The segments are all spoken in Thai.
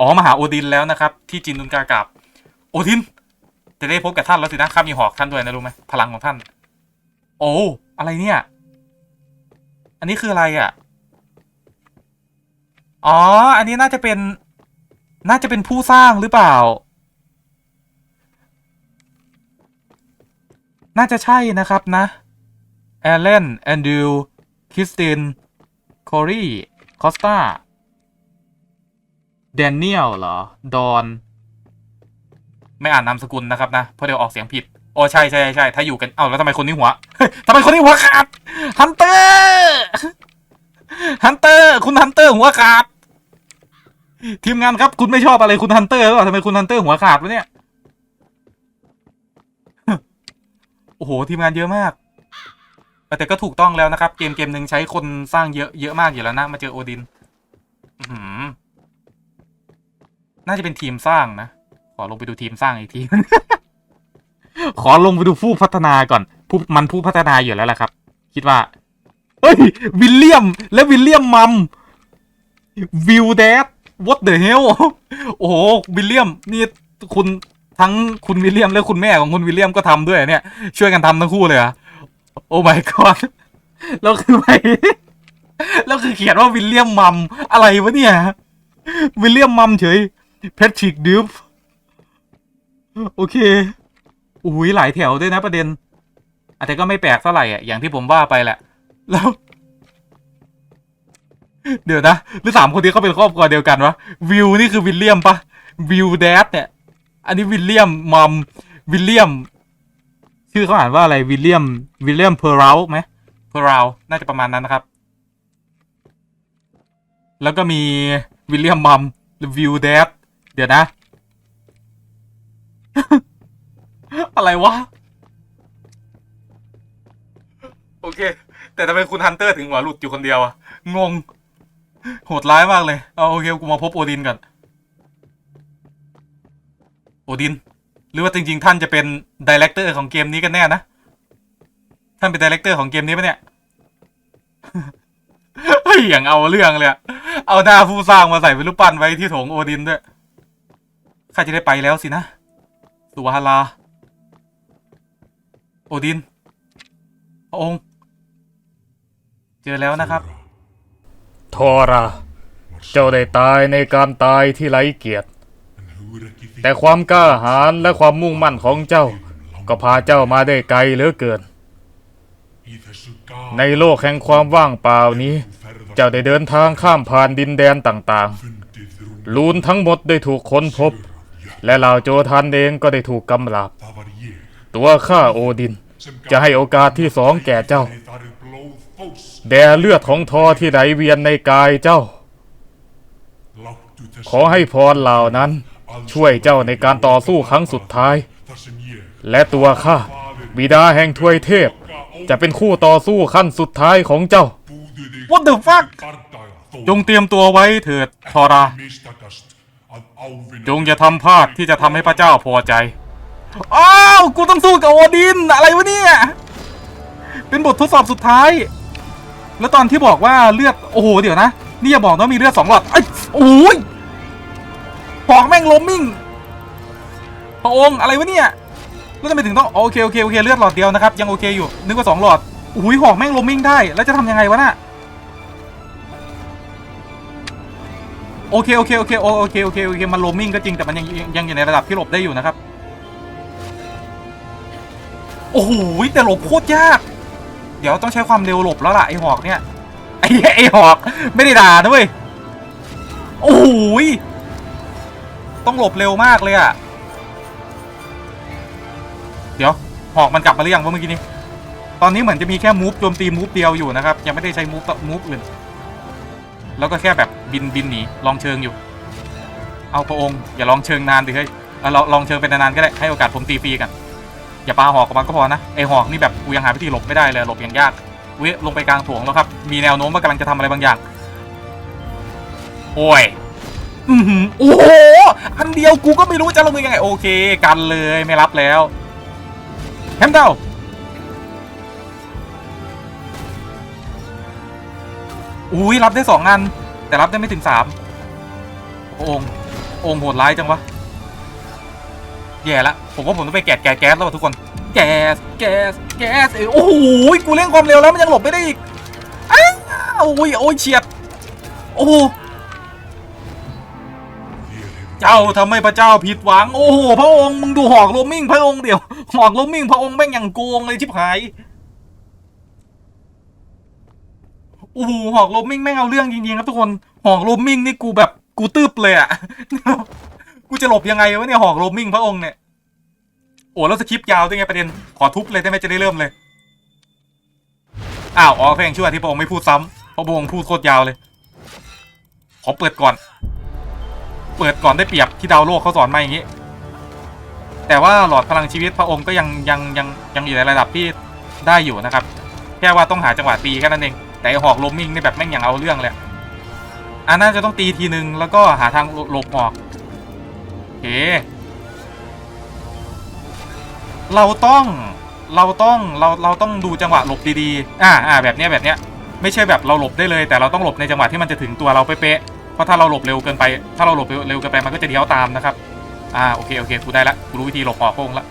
อ๋อมาหาโอดินแล้วนะครับ ที่จินดุนกากับโอดินจะได้พบกับท่านแล้วสินะข้ามีหอกท่านด้วยนะรู้ไหมพลังของท่าน โอ้อะไรเนี่ย อันนี้คืออะไรอะ อ๋อ อันนี้น่าจะเป็น น่าจะเป็นผู้สร้างหรือเปล่า น่าจะใช่นะครับนะแอลเลนแอนดิวคริสตินคอรีคอสตา แดเนียลเหรอ ดอน ไม่อ่านนามสกุลนะครับนะ เพราะเดี๋ยวออกเสียงผิด โอ้ใช่ใช่ใช่ถ้าอยู่กัน เอ้าแล้วทำไมคนนี้หัว ทำไมคนนี้หัวขาด ฮันเตอร์ ฮันเตอร์ คุณฮันเตอร์หัวขาด ทีมงานครับ คุณไม่ชอบอะไรคุณฮันเตอร์หรือเปล่าทำไมคุณฮันเตอร์หัวขาดวะเนี่ย โอ้โห ทีมงานเยอะมากแต่ก็ถูกต้องแล้วนะครับ เกมเกมหนึ่งใช้คนสร้างเยอะเยอะมากอยู่แล้วนะ มาเจอโอดิน อื น่าจะเป็นทีมสร้างนะ ขอลงไปดูทีมสร้างอีกที ขอลงไปดูผู้พัฒนาก่อนผู้มันผู้พัฒนาอยู่แล้วแหละครับ คิดว่า เฮ้ย วิลเลียม และวิลเลียมมัม วิวแดด what the hell โอ้โห วิลเลียม นี่คุณทั้งคุณวิลเลียม และคุณแม่ของคุณวิลเลียมก็ทำด้วยเนี่ย ช่วยกันทำทั้งคู่เลยอะโอ้ my god แล้วคือไปแล้วคือเขียนว่าวิลเลียมมัมอะไรวะเนี่ย วิลเลียมมัมเฉย แพทริกดิฟโอเคอุ้ยหลายแถวด้วยนะประเด็น อาจจะก็ไม่แปลกเท่าไหร่อะอย่างที่ผมว่าไปแหละ แล้ว เดี๋ยวนะ หรือสามคนนี้เขาเป็นครอบครัวเดียวกันวะวิวนี่คือวิลเลียมปะวิวแดดเนี่ย อันนี้วิลเลียมมัมวิลเลียม ชื่อเขาอ่านว่าอะไรวิลเลียมวิลเลียมเพอร์รลไหมเพอร์รลน่าจะประมาณนั้นนะครับ แล้วก็มีวิลเลียมมัมวิวแดด เดี๋ยวนะ อะไรวะ โอเค แต่ทำไมคุณฮันเตอร์ถึงหัวหลุดอยู่คนเดียวอะงง โหดร้ายมากเลย เอาโอเค กูมาพบโอดินก่อน โอดิน หรือว่าจริง ๆ ท่านจะเป็นดีเลกเตอร์ของเกมนี้กันแน่นะ ท่านเป็นดีเลกเตอร์ของเกมนี้ปะเนี่ยเฮ้ยอย่างเอาเรื่องเลย เอาหน้าผู้สร้างมาใส่เป็นรูปปั้นไว้ที่โถงโอดินด้วย ข้าจะได้ไปแล้วสินะ สุวาลา โอดิน พระองค์ เจอแล้วนะครับทอรา เจ้าได้ตายในการตายที่ไร้เกียรติ แต่ความกล้าหาญและความมุ่งมั่นของเจ้า ก็พาเจ้ามาได้ไกลเหลือเกิน ในโลกแห่งความว่างเปล่านี้ เจ้าได้เดินทางข้ามผ่านดินแดนต่างๆ ลูนทั้งหมดได้ถูกค้นพบ และเหล่าโจทันเองก็ได้ถูกกำราบ ตัวข้าโอดิน จะให้โอกาสที่สองแก่เจ้า แด่เลือดของทอที่ไหลเวียนในกายเจ้า ขอให้พรเหล่านั้น ช่วยเจ้าในการต่อสู้ครั้งสุดท้าย และตัวข้าบิดาแห่งทวยเทพ จะเป็นคู่ต่อสู้ขั้นสุดท้ายของเจ้า What the fuck จงเตรียมตัวไว้เถิดทอรา จงอย่าทำพลาดที่จะทำให้พระเจ้าพอใจ อ้าว กูต้องสู้กับโอดิน อะไรวะเนี่ย เป็นบททดสอบสุดท้าย แล้วตอนที่บอกว่าเลือด โอ้โห เดี๋ยวนะ นี่อย่าบอกนะว่ามีเลือดสองหลอดไอ้ยโอ้ยปอกแม่งล้มมิ่ง พระองค์อะไรวะเนี่ย แล้วทำไมถึงต้องโอเคโอเคโอเคเลือดหลอดเดียวนะครับ ยังโอเคอยู่ นึกว่าสองหลอดอุ้ยหอกแม่งล้มมิ่งได้ แล้วจะทำยังไงวะน่ะ โอเคโอเคโอเคโอโอเคโอเคโอเคมันโรมิงก็จริงแต่มันยังยังอยู่ในระดับที่หลบได้อยู่นะครับ โอ้โหแต่หลบโคตรยาก เดี๋ยวต้องใช้ความเร็วหลบแล้วล่ะไอหอกเนี่ยไอไอหอกไม่ได้ด่านะเว้ยโอ้โหต้องหลบเร็วมากเลยอะเดี๋ยวหอกมันกลับมาหรือยังวะเมื่อกี้นี้ ตอนนี้เหมือนจะมีแค่มูฟโจมตีมูฟเดียวอยู่นะครับยังไม่ได้ใช้มูฟมูฟอื่น แล้วก็แค่แบบบินบินหนีลองเชิงอยู่ เอาพระองค์อย่าลองเชิงนานดิเฮ้ยเอาลองเชิงเป็นนานๆก็ได้ให้โอกาสผมตีฟรีกันอย่าปาหอกออกมาก็พอนะไอหอกนี่แบบกูยังหาวิธีหลบไม่ได้เลยหลบอย่างยากเว้ยลงไปกลางโถงแล้วครับมีแนวโน้มว่ากำลังจะทำอะไรบางอย่าง โอ้ยอือหือโอ้โหอันเดียวกูก็ไม่รู้จะลงมือยังไงโอเค กันเลยไม่รับแล้วแฮมเดา อุ้ยรับได้สองอัน แต่รับได้ไม่ถึงสามพระองค์องค์โหดร้ายจังวะ แย่ละ ผมว่าผมต้องไปแกะแกะแก๊สแล้วทุกคน แก๊สแก๊สแก๊สเอ้ยโอ้โหกูเร่งความเร็วแล้วมันยังหลบไม่ได้อีกอ้าโอ้ยโอ้ยเฉียด โอ้โหเจ้าทำให้พระเจ้าผิดหวัง โอ้โห พระองค์ มึงดูหอกโรมมิ่ง พระองค์เดียว หอกโรมมิ่ง พระองค์แม่งอย่างโกงเลยชิบหาย โอ้โหหอกโรมมิ่งแม่งเอาเรื่องจริงๆครับทุกคนหอกโรมมิ่งนี่กูแบบกูตืบเลยอะกูจะหลบยังไงวะเนี่ยหอกโรมมิ่งพระองค์เนี่ยโอ้แล้วสคริปต์ยาวด้วยไงประเด็นขอทุบเลยได้ไหมจะได้เริ่มเลยอ้าวอ๋อเพลงช่วที่พระองค์ไม่พูดซ้ำเพราะพระองค์พูดโคตรยาวเลย ขอเปิดก่อน เปิดก่อนได้เปรียบที่ดาวโลกเขาสอนมาอย่างนี้ แต่ว่าหลอดพลังชีวิตพระองค์ก็ยังยังยังยังอยู่ในระดับที่ได้อยู่นะครับ แค่ว่าต้องหาจังหวะตีแค่นั้นเอง แต่ไอหอกโรมมิ่งนี่แบบแม่งอย่างเอาเรื่องเลยอันน่าจะต้องตีทีนึงแล้วก็หาทางหลบหอกโอเคเราต้องเราต้องเราเราต้องดูจังหวะหลบดีๆ อ่าอ่าแบบเนี้ยแบบเนี้ยไม่ใช่แบบเราหลบได้เลย แต่เราต้องหลบในจังหวะที่มันจะถึงตัวเราเป๊ะๆเพราะถ้าเราหลบเร็วเกินไป ถ้าเราหลบเร็วเกินไปมันก็จะเลี้ยวตามนะครับ อ่าโอเคโอเคกูได้ละกูรู้วิธีหลบหอกพระองละ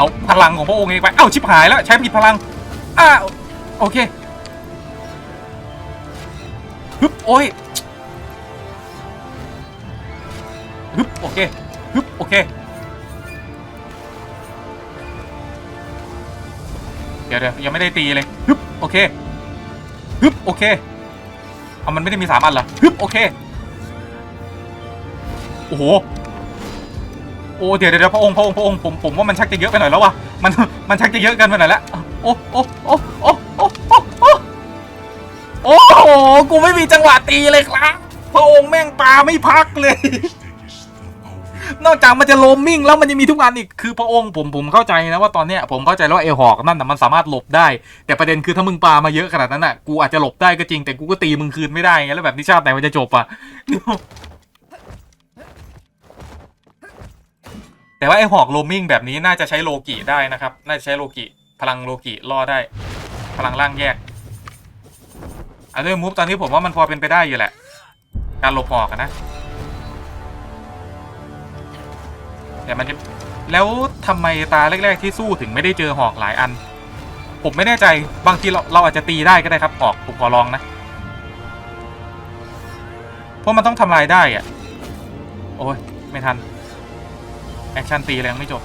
เอาพลังของพระองค์เองไป เอ้าชิบหายแล้วใช้ผิดพลังอ้าโอเคฮึบโอ้ยฮึบโอเคฮึบโอเค เดี๋ยวเดี๋ยวยังไม่ได้ตีเลยฮึบโอเคฮึบโอเค เอามันไม่ได้มีสามอันเหรอฮึบโอเค โอ้โห โอ้เดี๋ยวเดี๋ยวพระองค์พระองค์พระองค์ผมผมว่ามันชักจะเยอะไปหน่อยแล้ววะมันมันชักจะเยอะเกินไปหน่อยล้วโอ้โอ้โอ้โอ้โอ้โอ้โอ้โอ้โหกูไม่มีจังหวะตีเลยครับพระองค์แม่งปาไม่พักเลย นอกจากมันจะโลมมิ่งแล้วมันยังมีทุกอันอีกคือพระองค์ผมผมเข้าใจนะว่าตอนเนี้ยผมเข้าใจแล้วว่าไอลหอกนั่นน่ะมันสามารถหลบได้ แต่ประเด็นคือถ้ามึงปามาเยอะขนาดนั้นน่ะกูอาจจะหลบได้ก็จริงแต่กูก็ตีมึงคืนไม่ได้ไงแล้วแบบนี้ชาติไหนมันจะจบอะ แต่ว่าไอหอกโลมิ่งแบบนี้น่าจะใช้โลกิได้นะครับ น่าจะใช้โลกิพลังโลกิล่อได้ พลังร่างแยกอันนี้มูฟตอนนี้ผมว่ามันพอเป็นไปได้อยู่แหละ การหลบหอกนะแต่มันจะแล้วทำไมตาแรก ๆ ที่สู้ถึงไม่ได้เจอหอกหลายอัน ผมไม่แน่ใจบางทีเราเราอาจจะตีได้ก็ได้ครับหอกผมขอลองนะเพราะมันต้องทำลายได้อะโอ้ยไม่ทัน แอคชั่นตีแรงไม่จบ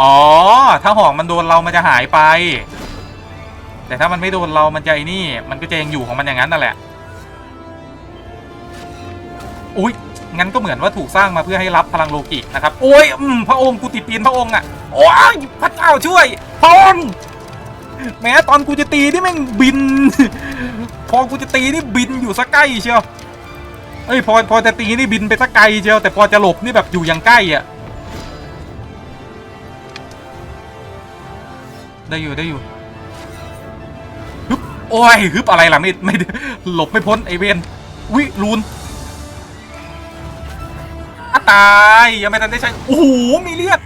อ๋อ ถ้าหอกมันโดนเรามันจะหายไป แต่ถ้ามันไม่โดนเรามันจะไอ้นี่ มันก็จะยังอยู่ของมันอย่างนั้นนั่นแหละ อุ้ยงั้นก็เหมือนว่าถูกสร้างมาเพื่อให้รับพลังโลกินะครับ โอ้ยอืมพระองค์กูติดปีนพระองค์อะ โอ้ยพระเจ้าช่วยพระองค์แม้ตอนกูจะตีนี่แม่งบิน พอกูจะตีนี่บินอยู่สักใกล้เชียว เอ้ยพอพอจะตีนี่บินไปสักไกลเชียวแต่พอจะหลบนี่แบบอยู่อย่างใกล้อะได้อยู่ได้อยู่ฮึบโอ้ยฮึบอะไรล่ะไม่ไม่หลบไม่พ้นไอเวนวิลูนอะตายยังไม่ทันได้ใช้โอ้โหมีเรียก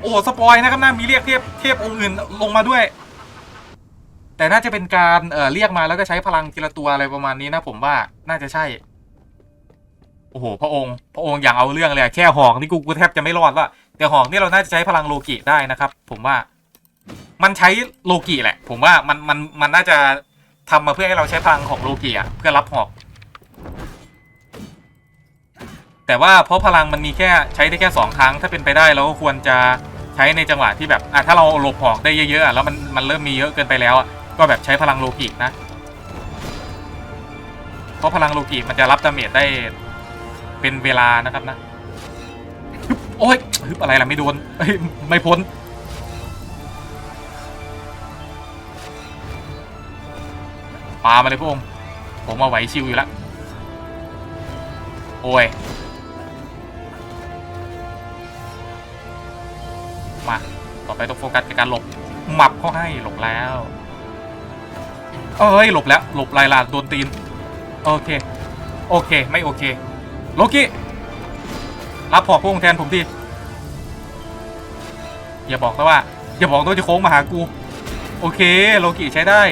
โอ้สปอยนะครับนะมีเรียกเทพเทพองค์อื่นลงมาด้วย แต่น่าจะเป็นการเอ่อเรียกมาแล้วก็ใช้พลังทีละตัวอะไรประมาณนี้นะผมว่าน่าจะใช่ อ้โห พระองค์ พระองค์อย่างเอาเรื่องเลยอะแค่หอกนี่กูกูแทบจะไม่รอดละแต่หอกนี่เราน่าจะใช้พลังโลกิได้นะครับ ผมว่า มันใช้โลกิแหละ ผมว่ามันมันมันน่าจะทำมาเพื่อให้เราใช้พลังของโลกิอะเพื่อรับหอก แต่ว่าเพราะพลังมันมีแค่ใช้ได้แค่สองครั้ง ถ้าเป็นไปได้เราก็ควรจะใช้ในจังหวะที่แบบอะถ้าเราหลบหอกได้เยอะๆอะแล้วมันมันเริ่มมีเยอะเกินไปแล้วอะก็แบบใช้พลังโลกินะ เพราะพลังโลกิมันจะรับดาเมจได้ เป็นเวลานะครับนะโอ้ยฮึบอะไรล่ะไม่โดนไม่พ้น ปามาเลยพระองผมมาไหวชิวอยู่ล้วโอ้ย มา ต่อไปต้องโฟกัสกับการหลบหมับเขาให้หลบแล้ว เอ้ย หลบแล้ว หลบลายลาโดนตีน โอเค โอเค ไม่โอเค โลกิรับหอกพวกแทนผมทีอย่าบอกนะว่า อย่าบอกว่าจะโค้งมาหากู โอเค โลกิใช้ได้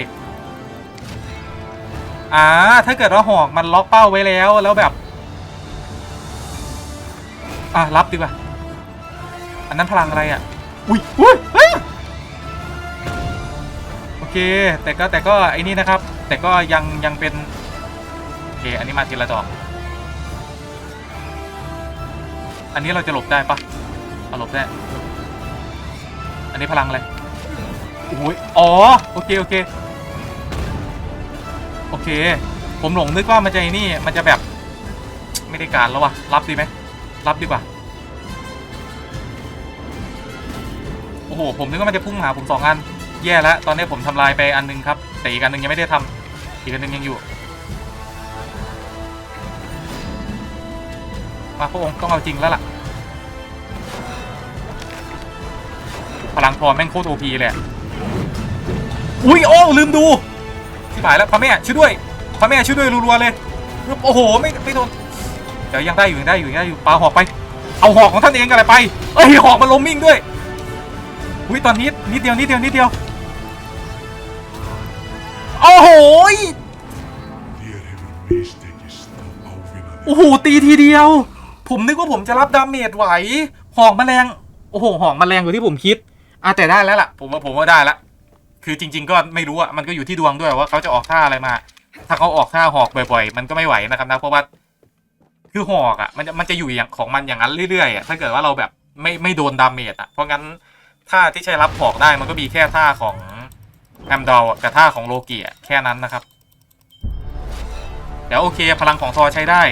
อ่า ถ้าเกิดว่าหอกมันล็อกเป้าไว้แล้ว แล้วแบบ อะ รับดีกว่า อันนั้นพลังอะไรอะ อุ้ยอุ้ยโอเค แต่ก็แต่ก็ไอ้นี่นะครับ แต่ก็ยังยังเป็น โอเค อันนี้มาทีละดอก อันนี้เราจะหลบได้ปะเอาหลบได้ อันนี้พลังอะไรโอ้ยอ๋อ โอเค โอเค โอเค ผมหลงนึกว่ามันจะไอ้นี่ มันจะแบบ ไม่ได้การแล้ววะรับดีไหม รับดีกว่า โอ้โห ผมนึกว่ามันจะพุ่งหาผมสองอัน แย่แล้ว ตอนนี้ผมทำลายไปอันหนึงครับ แต่อีกอันหนึงยังไม่ได้ทำอีกอันหนึงยังอยู่ มาพระองค์ต้องเอาจริงแล้วล่ะ พลังพอแม่งโคตรโอพีเลยอุ้ยโอ้ลืมดูที่หายแล้วพระแม่ช่วยด้วยพระแม่ช่วยด้วยรัวๆเลยโอ้โหไม่ไม่โดนเดี๋ยวยังได้อยู่ยังได้อยู่ยังได้อยู่ปาหอกไป เอาหอกของท่านเองกันเลยไปเอ้ยหอกมันล้มมิ่งด้วยอุ้ยตอนนี้นิดเดียวนิดเดียวนิดเดียวโอ้โหโอ้โหตีทีเดียว ผมนึกว่าผมจะรับดาเมจไหวหอกแมลงโอ้โหหอกแมลงกว่าที่ผมคิด อะแต่ได้แล้วล่ะ ผมว่าผมว่าได้ละคือจริง ๆ ก็ไม่รู้อะมันก็อยู่ที่ดวงด้วยว่าเขาจะออกท่าอะไรมา ถ้าเขาออกท่าหอกบ่อยๆ มันก็ไม่ไหวนะครับนะเพราะว่าคือหอกอะมันจะมันจะอยู่อย่างของมันอย่างนั้นเรื่อยๆอะถ้าเกิดว่าเราแบบไม่ไม่โดนดาเมจอะเพราะงั้นท่าที่ใช้รับหอกได้มันก็มีแค่ท่าของแอมดอลกับท่าของโลกิอะแค่นั้นนะครับเดี๋ยวโอเค พลังของทอใช้ได้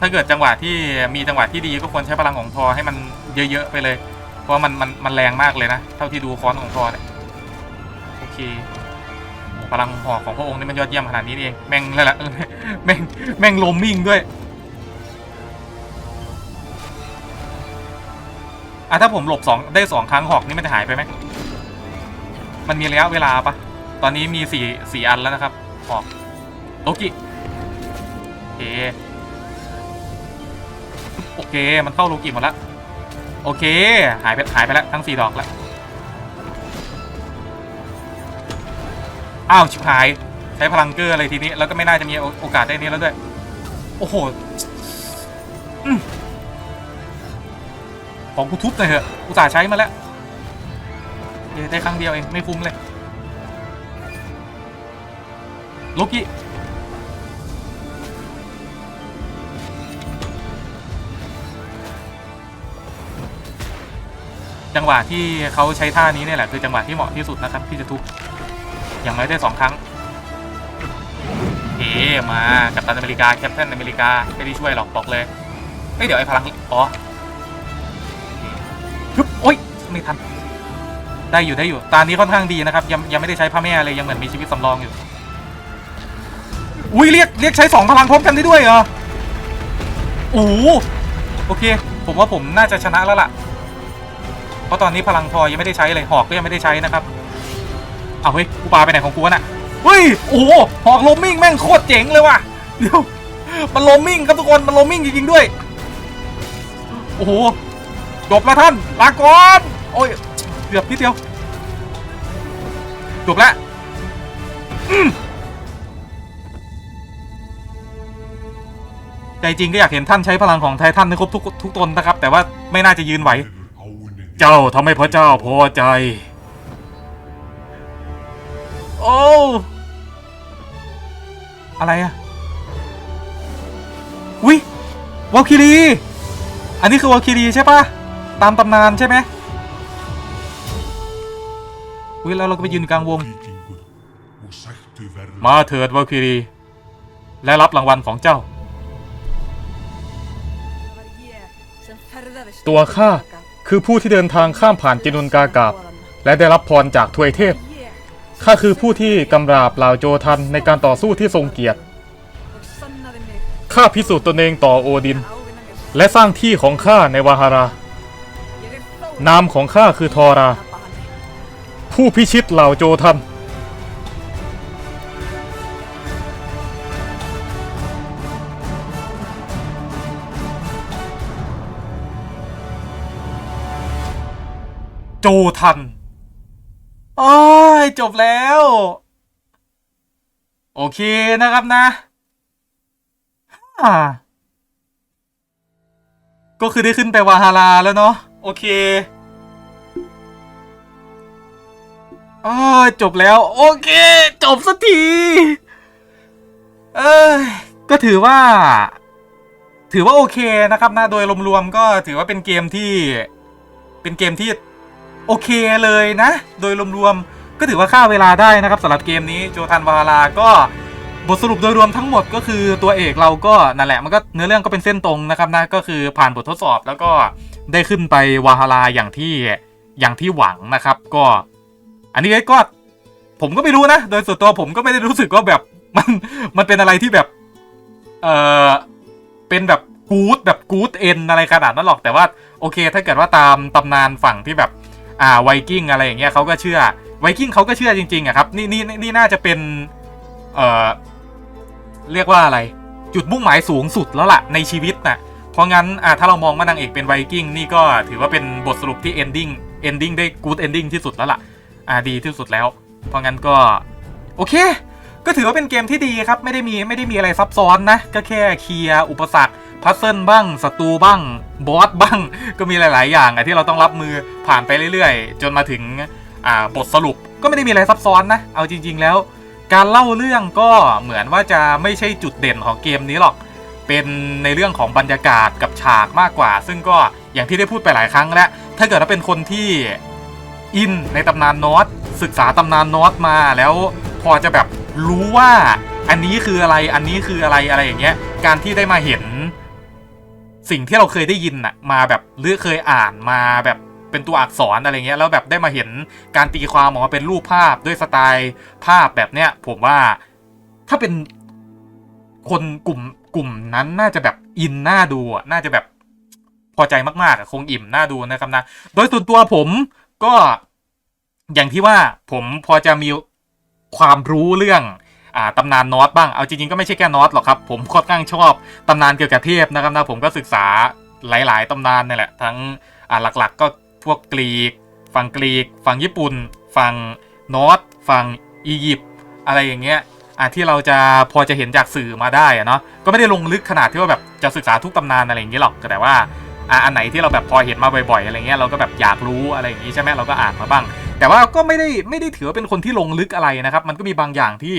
ถ้าเกิดจังหวะที่มีจังหวะที่ดีก็ควรใช้พลังของทอให้มันเยอะๆไปเลย เพราะว่ามันมันมันแรงมากเลยนะ เท่าที่ดูคอนของทอเนี่ยโอเคพลังหอกของพระองค์นี่มันยอดเยี่ยมขนาดนี้เอง แม่งแล้วละแม่งแม่งลมมิ่งด้วยอะถ้าผมหลบสองได้สองครั้งหอกนี่มันจะหายไปไหมมันมีระยะเวลาปะตอนนี้มีสี่สี่อันแล้วนะครับหอกโลกิโอเค โอเค มันเข้าโลกิหมดแล้ว โอเค หายไปหายไปแล้วทั้งสี่ดอกแล้ว อ้าวชิบหาย ใช้พลังเกอร์อะไรทีนี้ แล้วก็ไม่น่าจะมีโอกาสได้นี้แล้วด้วย โอ้โหอของกูทุบหน่อยเถอะอุตส่าห์ใช้มาแล้วได้ครั้งเดียวเอง ไม่คุ้มเลย โลกิ จังหวะที่เขาใช้ท่านี้เนี่ยแหละคือจังหวะที่เหมาะที่สุดนะครับที่จะทุบอย่างน้อยได้สองครั้งเอมากัปตันอเมริกาแคปเทนอเมริกาไม่ได้ช่วยหรอกบอกเลยเอ้ยเดี๋ยวไอ้พลังอ๋อฮึบโอ้ยไม่ทันได้อยู่ได้อยู่ตานี้ค่อนข้างดีนะครับยังยังไม่ได้ใช้พระแม่เลยยังเหมือนมีชีวิตสำรองอยู่อุ้ยเรียกเรียกใช้สองพลังพร้อมกันได้ด้วยเหรอโอ้โหโอเค ผมว่าผมน่าจะชนะแล้วล่ะ เพราะตอนนี้พลังทอยังไม่ได้ใช้เลยหอกก็ยังไม่ได้ใช้นะครับเอาเฮ้ยกูปาไปไหนของกูวะน่ะเฮ้ยโอ้โหหอกลมมิ่งแม่งโคตรเจ๋งเลยว่ะเดี๋ยวมันลมมิ่งครับทุกคนมันลมมิ่งจริงๆด้วยโอ้โหจบแล้วท่านลาก่อนโอ้ยเกือบนิดเดียวจบแล้วใจจริงก็อยากเห็นท่านใช้พลังของไททันให้ครบทุกทุกตนนะครับ แต่ว่าไม่น่าจะยืนไหว เจ้าทำให้พระเจ้าพอใจ โอ้อะไรอะวิวอลคิรี อันนี้คือวอลคิรีใช่ปะตามตำนานใช่ไหมวิแล้วเราก็ไปยืนกลางวง víkingur og sættu verður มาเถิดวาคิรี และรับรางวัลของเจ้า ตัวข้า คือผู้ที่เดินทางข้ามผ่านจินุนกากาบ และได้รับพรจากทวยเทพข้าคือผู้ที่กำราบเหล่าโจทันในการต่อสู้ที่ทรงเกียรติข้าพิสูจน์ตนเองต่อโอดิน และสร้างที่ของข้าในวาฮารานามของข้าคือทอรา ผู้พิชิตเหล่าโจทัน โจทันโอ้ยจบแล้ว โอเคนะครับนะก็คือได้ขึ้นไปวาฮาราแล้วเนาะโอเคอ้ยจบแล้ว โอเค จบสักที เอ้ยก็ถือว่า ถือว่าโอเคนะครับนะโดยรวมๆก็ถือว่าเป็นเกมที่ เป็นเกมที่ โอเคเลยนะ โดยรวมๆก็ถือว่าค่าเวลาได้นะครับสำหรับเกมนี้โจทันวาลาก็บทสรุปโดยรวมทั้งหมดก็คือตัวเอกเราก็นั่นแหละมันก็เนื้อเรื่องก็เป็นเส้นตรงนะครับนะก็คือผ่านบททดสอบแล้วก็ได้ขึ้นไปวาฮาราอย่างที่อย่างที่หวังนะครับก็ อันนี้ก็ผมก็ไม่รู้นะ โดยส่วนตัวผมก็ไม่ได้รู้สึกว่าแบบมันมันเป็นอะไรที่แบบเออเป็นแบบกู๊ดแบบกู๊ดเอ็นอะไรขนาดนั้นหรอกแต่ว่าโอเค ถ้าเกิดว่าตามตำนานฝั่งที่แบบ อ่าไวกิ้งอะไรอย่างเงี้ยเขาก็เชื่อไวกิ้งเขาก็เชื่อจริงๆอะครับนี่นี่นี่น่าจะเป็นเอ่อเรียกว่าอะไร จุดมุ่งหมายสูงสุดแล้วล่ะในชีวิตน่ะเพราะงั้นอ่าถ้าเรามองว่านางเอกเป็นไวกิ้งนี่ก็ถือว่าเป็นบทสรุปที่เอนดิ้งเอนดิ้งได้กูดเอนดิ้งที่สุดแล้วล่ะอ่าดีที่สุดแล้ว เพราะงั้นก็โอเค ก็ถือว่าเป็นเกมที่ดีครับ ไม่ได้มีไม่ได้มีอะไรซับซ้อนนะ ก็แค่เคลียร์อุปสรรค พัซเซิลบ้างศัตรูบ้างบอสบ้าง ก็มีหลาย ๆ อย่างอะที่เราต้องรับมือผ่านไปเรื่อย ๆ จนมาถึงบทสรุปก็ไม่ได้มีอะไรซับซ้อนนะ เอาจริง ๆ แล้ว การเล่าเรื่องก็เหมือนว่าจะไม่ใช่จุดเด่นของเกมนี้หรอก เป็นในเรื่องของบรรยากาศกับฉากมากกว่า ซึ่งก็อย่างที่ได้พูดไปหลายครั้งแล้ว ถ้าเกิดว่าเป็นคนที่อินในตำนานนอตศึกษาตำนานนอตมาแล้วพอจะแบบรู้ว่าอันนี้คืออะไรอันนี้คืออะไรอะไรอย่างเงี้ย การที่ได้มาเห็น สิ่งที่เราเคยได้ยินน่ะมาแบบหรือเคยอ่านมาแบบเป็นตัวอักษรอะไรเงี้ยแล้วแบบได้มาเห็นการตีความออกมาเป็นรูปภาพด้วยสไตล์ภาพแบบเนี้ยผมว่าถ้าเป็นคนกลุ่มกลุ่มนั้นน่าจะแบบอินน่าดูอะน่าจะแบบพอใจมากๆอะคงอิ่มน่าดูนะครับนะ โดยส่วนตัวผมก็อย่างที่ว่าผมพอจะมีความรู้เรื่อง ตำนานนอตบ้าง เอาจริงๆก็ไม่ใช่แค่นอตหรอกครับ ผมค่อนข้างชอบตำนานเกี่ยวกับเทพนะครับนะผมก็ศึกษาหลาย ๆตำนานนี่แหละ ทั้งอ่าหลักๆ ก็พวกกรีก ฝั่งกรีก ฝั่งญี่ปุ่น ฝั่งนอตฝั่งอียิปต์อะไรอย่างเงี้ยอ่าที่เราจะพอจะเห็นจากสื่อมาได้อะเนาะก็ไม่ได้ลงลึกขนาดที่ว่าแบบจะศึกษาทุกตำนานอะไรอย่างเงี้หรอกแต่ว่า อ่าอันไหนที่เราแบบพอเห็นมาบ่อยๆอะไรเงี้ยเราก็แบบอยากรู้อะไรอย่างงี้ใช่ไหมเราก็อ่านมาบ้าง แต่ว่าก็ไม่ได้ไม่ได้ถือว่าเป็นคนที่ลงลึกอะไรนะครับ มันก็มีบางอย่างที่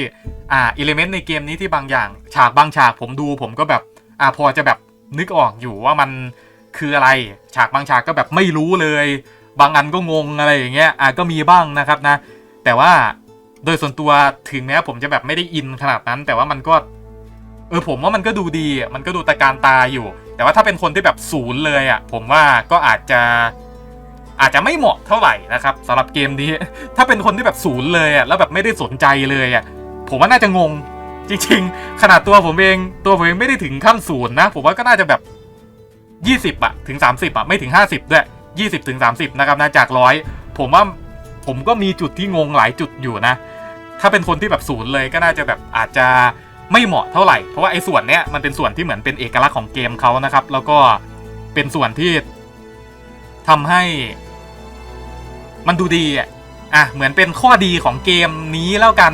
อ่าอิเลเมนต์ในเกมนี้ที่บางอย่าง ฉากบางฉากผมดูผมก็แบบอ่าพอจะแบบนึกออกอยู่ว่ามันคืออะไร ฉากบางฉากก็แบบไม่รู้เลย บางอันก็งงอะไรอย่างเงี้ยอ่าก็มีบ้างนะครับนะ แต่ว่าโดยส่วนตัวถึงแม้ผมจะแบบไม่ได้อินขนาดนั้น แต่ว่ามันก็ เออผมว่ามันก็ดูดีอะมันก็ดูตะการตาอยู่ แต่ว่าถ้าเป็นคนที่แบบศูนย์เลยอะผมว่าก็อาจจะอาจจะไม่เหมาะเท่าไหร่นะครับสำหรับเกมนี้ ถ้าเป็นคนที่แบบศูนย์เลยอะแล้วแบบไม่ได้สนใจเลยอะผมว่าน่าจะงง จริง ๆ ขนาดตัวผมเองตัวผมเองไม่ได้ถึงขั้นศูนย์นะ ผมว่าก็น่าจะแบบ 20อะถึง 30อะไม่ถึง 50 ด้วย 20ถึง30นะครับนะจากร้อยผมว่าผมก็มีจุดที่งงหลายจุดอยู่นะ ถ้าเป็นคนที่แบบศูนย์เลยก็น่าจะแบบอาจจะ ไม่เหมาะเท่าไหร่ เพราะว่าไอ้ส่วนเนี้ยมันเป็นส่วนที่เหมือนเป็นเอกลักษณ์ของเกมเขานะครับ แล้วก็เป็นส่วนที่ทำให้ มันดูดีอะอะเหมือนเป็นข้อดีของเกมนี้แล้วกัน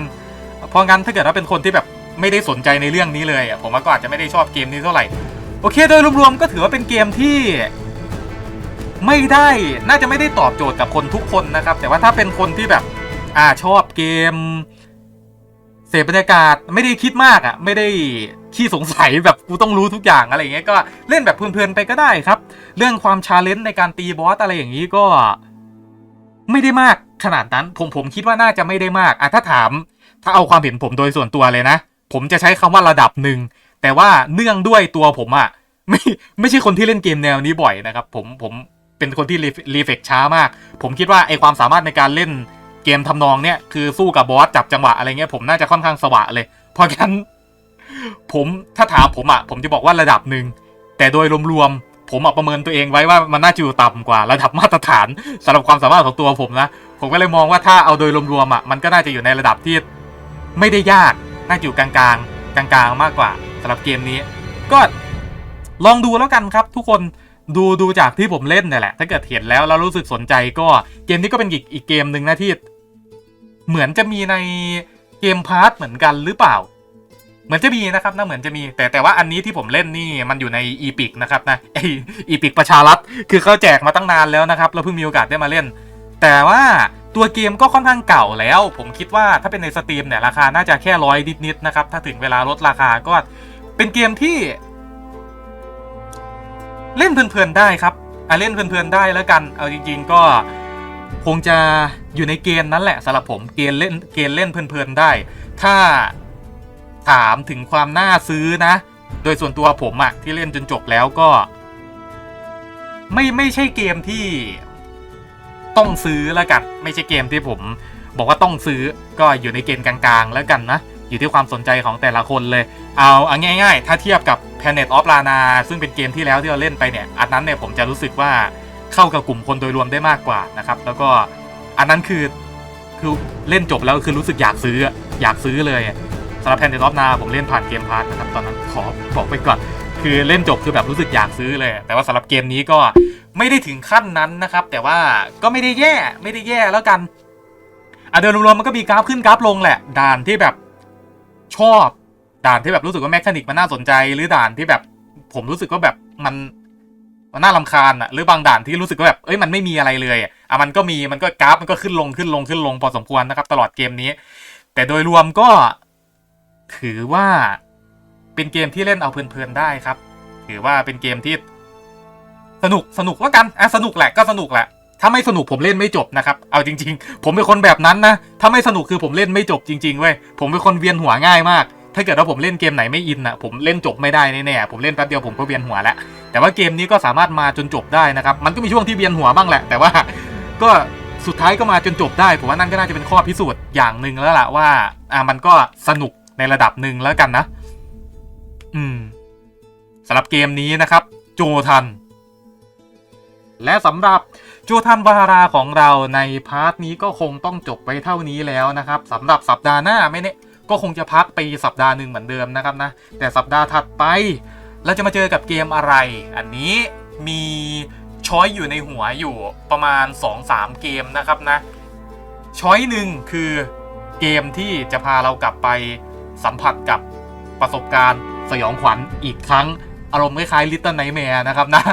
เพราะงั้นถ้าเกิดว่าเป็นคนที่แบบไม่ได้สนใจในเรื่องนี้เลยอะผมว่าก็อาจจะไม่ได้ชอบเกมนี้เท่าไหร่ โอเค โดยรวมๆก็ถือว่าเป็นเกมที่ไม่ได้น่าจะไม่ได้ตอบโจทย์กับคนทุกคนนะครับ แต่ว่าถ้าเป็นคนที่แบบ อ่าชอบเกม เสพบรรยากาศไม่ได้คิดมากอะ ไม่ได้ขี้สงสัยแบบกูต้องรู้ทุกอย่างอะไรเงี้ยก็เล่นแบบเพลินๆไปก็ได้ครับ เรื่องความชาเลนจ์ในการตีบอสอะไรอย่างนี้ก็ ไม่ได้มากขนาดนั้น ผมผมคิดว่าน่าจะไม่ได้มากอะถ้าถาม ถ้าเอาความเห็นผมโดยส่วนตัวเลยนะ ผมจะใช้คำว่าระดับหนึ่งแต่ว่าเนื่องด้วยตัวผมอะไม่ไม่ใช่คนที่เล่นเกมแนวนี้บ่อยนะครับ ผมผมเป็นคนที่รีเฟกช้ามาก ผมคิดว่าไอความสามารถในการเล่น เกมทำนองเนี้ยคือสู้กับบอสจับจังหวะอะไรเงี้ยผมน่าจะค่อนข้างสวะเลย เพราะงั้นผมถ้าถามผมอะผมจะบอกว่าระดับหนึ่งแต่โดยรวมๆผมอะประเมินตัวเองไว้ว่ามันน่าจะอยู่ต่ำกว่าระดับมาตรฐานสำหรับความสามารถของตัวผมนะผมก็เลยมองว่าถ้าเอาโดยรวมๆอะมันก็น่าจะอยู่ในระดับที่ไม่ได้ยากน่าจะอยู่กลางๆ กลางๆมากกว่าสำหรับเกมนี้ ก็ลองดูแล้วกันครับ ทุกคนดูดูจากที่ผมเล่นนี่แหละ ถ้าเกิดเห็นแล้วแล้วรู้สึกสนใจก็เกมนี้ก็เป็นอีกอีกเกมหนึ่งนะที่ เหมือนจะมีในเกมพาร์ทเหมือนกันหรือเปล่า เหมือนจะมีนะครับนะเหมือนจะมี แต่แต่ว่าอันนี้ที่ผมเล่นนี่มันอยู่ในอีพิกนะครับนะไออีพิกประชารัฐคือเขาแจกมาตั้งนานแล้วนะครับเราเพิ่งมีโอกาสได้มาเล่น แต่ว่าตัวเกมก็ค่อนข้างเก่าแล้ว ผมคิดว่าถ้าเป็นในสตรีมเนี่ยราคาน่าจะแค่ร้อยนิดๆนะครับถ้าถึงเวลาลดราคาก็เป็นเกมที่ เล่นเพลินๆได้ครับอะเล่นเพลินๆได้แล้วกัน เอาจริง ๆ ก็ คงจะอยู่ในเกณฑ์นั้นแหละสำหรับผมเกณฑ์เล่นเกณฑ์เล่นเพลินๆได้ ถ้าถามถึงความน่าซื้อนะ โดยส่วนตัวผมอะที่เล่นจนจบแล้วก็ ไม่ไม่ใช่เกมที่ต้องซื้อแล้วกันไม่ใช่เกมที่ผม บอกว่าต้องซื้อก็อยู่ในเกณฑ์กลางๆ แล้วกันนะ อยู่ที่ความสนใจของแต่ละคนเลย เอาเอาง่าย ๆ ถ้าเทียบกับ Planet of Lana ซึ่งเป็นเกมที่แล้วที่เราเล่นไปเนี่ยอันนั้นเนี่ยผมจะรู้สึกว่า เข้ากับกลุ่มคนโดยรวมได้มากกว่านะครับ แล้วก็อันนั้นคือคือเล่นจบแล้วคือรู้สึกอยากซื้ออยากซื้อเลยสำหรับ Planet of Lana ผมเล่นผ่านเกมพาร์ทนะครับตอนนั้นขอบอกไปก่อน คือเล่นจบคือแบบรู้สึกอยากซื้อเลย แต่ว่าสำหรับเกมนี้ก็ไม่ได้ถึงขั้นนั้นนะครับ แต่ว่าก็ไม่ได้แย่ไม่ได้แย่แล้วกันอะโดยรวมๆมันก็มีกราฟขึ้นกราฟลงแหละด่านที่แบบชอบด่านที่แบบรู้สึกว่าแมคานิกมันน่าสนใจ หรือด่านที่แบบผมรู้สึกว่าแบบมัน มันน่าลำคาญอะหรือบางด่านที่รู้สึกว่าแบบเอ้ยมันไม่มีอะไรเลยอะอะมันก็มีมันก็กราฟมันก็ขึ้นลงขึ้นลงขึ้นลงพอสมควรนะครับ ตลอดเกมนี้ แต่โดยรวมก็ ถือว่าเป็นเกมที่เล่นเอาเพลินๆได้ครับ ถือว่าเป็นเกมที่สนุกสนุกแล้วกันอะสนุกแหละก็สนุกแหละถ้าไม่สนุกผมเล่นไม่จบนะครับ เอาจริง ๆ ผมเป็นคนแบบนั้นนะ ถ้าไม่สนุกคือผมเล่นไม่จบจริงๆเว้ย ผมเป็นคนเวียนหัวง่ายมาก ถ้าเกิดว่าผมเล่นเกมไหนไม่อินอะผมเล่นจบไม่ได้แน่ๆผมเล่นแป๊บเดียวผมก็เวียนหัวแล้วแต่ว่าเกมนี้ก็สามารถมาจนจบได้นะครับมันก็มีช่วงที่เวียนหัวบ้างแหละ แต่ว่าก็สุดท้ายก็มาจนจบได้ผมว่านั่นก็น่าจะเป็นข้อพิสูจน์อย่างหนึ่งแล้วล่ะว่าอ่ามันก็สนุกในระดับหนึ่งแล้วกันนะ อืมสำหรับเกมนี้นะครับ โจทัน และสำหรับโจทันวาราของเราในพาร์ทนี้ก็คงต้องจบไปเท่านี้แล้วนะครับสำหรับสัปดาห์หน้าไม่เนี่ย ก็คงจะพักไปสัปดาห์หนึ่งเหมือนเดิมนะครับนะ แต่สัปดาห์ถัดไป เราจะมาเจอกับเกมอะไร อันนี้มีช้อยอยู่ในหัวอยู่ประมาณ 2-3 เกมนะครับนะ ช้อยหนึ่งคือเกมที่จะพาเรากลับไปสัมผัสกับประสบการณ์สยองขวัญอีกครั้ง อารมณ์คล้ายๆ Little Nightmare นะครับนะ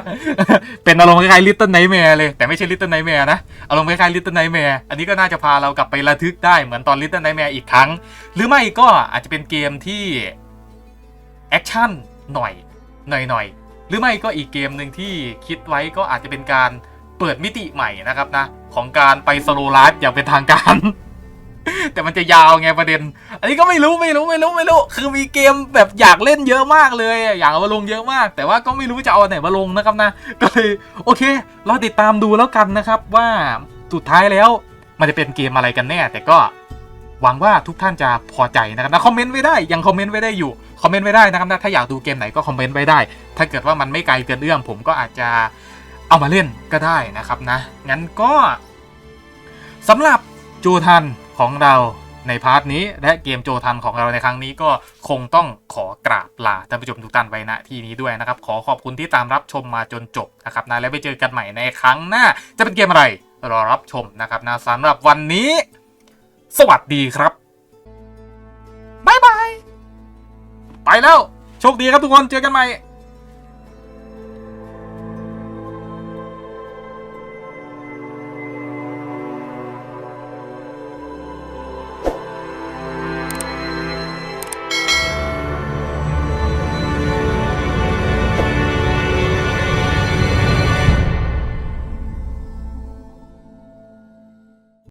เป็นอารมณ์คล้ายๆ Little Nightmare เลย แต่ไม่ใช่ Little Nightmare นะ อารมณ์คล้ายๆ Little Nightmare อันนี้ก็น่าจะพาเรากลับไประทึกได้เหมือนตอน Little Nightmare อีกครั้ง หรือไม่ก็อาจจะเป็นเกมที่แอคชั่นหน่อยหน่อยหน่อยๆ หรือไม่ก็อีกเกมหนึ่งที่คิดไว้ก็อาจจะเป็นการเปิดมิติใหม่นะครับนะ ของการไปสโลไลฟ์อย่างเป็นทางการ แต่มันจะยาวไงประเด็น อันนี้ก็ไม่รู้ไม่รู้ไม่รู้ไม่รู้ คือมีเกมแบบอยากเล่นเยอะมากเลย อยากเอามาลงเยอะมาก แต่ว่าก็ไม่รู้จะเอาไหนมาลงนะครับนะ ก็เลยโอเค เราติดตามดูแล้วกันนะครับว่าสุดท้ายแล้วมันจะเป็นเกมอะไรกันแน่ แต่ก็หวังว่าทุกท่านจะพอใจนะครับนะคอมเมนต์ไว้ได้ยังคอมเมนต์ไว้ได้อยู่คอมเมนต์ไว้ได้นะครับนะถ้าอยากดูเกมไหนก็คอมเมนต์ไว้ได้ ถ้าเกิดว่ามันไม่ไกลเกินเอื้อมผมก็อาจจะเอามาเล่นก็ได้นะครับนะงั้นก็สำหรับจูทัน ของเราในพาร์ทนี้และเกมโจทันของเราในครั้งนี้ก็คงต้องขอกราบลาท่านผู้ชมทุกท่านไว้ณที่นี้ด้วยนะครับ ขอขอบคุณที่ตามรับชมมาจนจบนะครับนะแล้วไปเจอกันใหม่ในครั้งหน้า จะเป็นเกมอะไรรอรับชมนะครับนะสำหรับวันนี้ สวัสดีครับบายบายไปแล้วโชคดีครับทุกคนเจอกันใหม่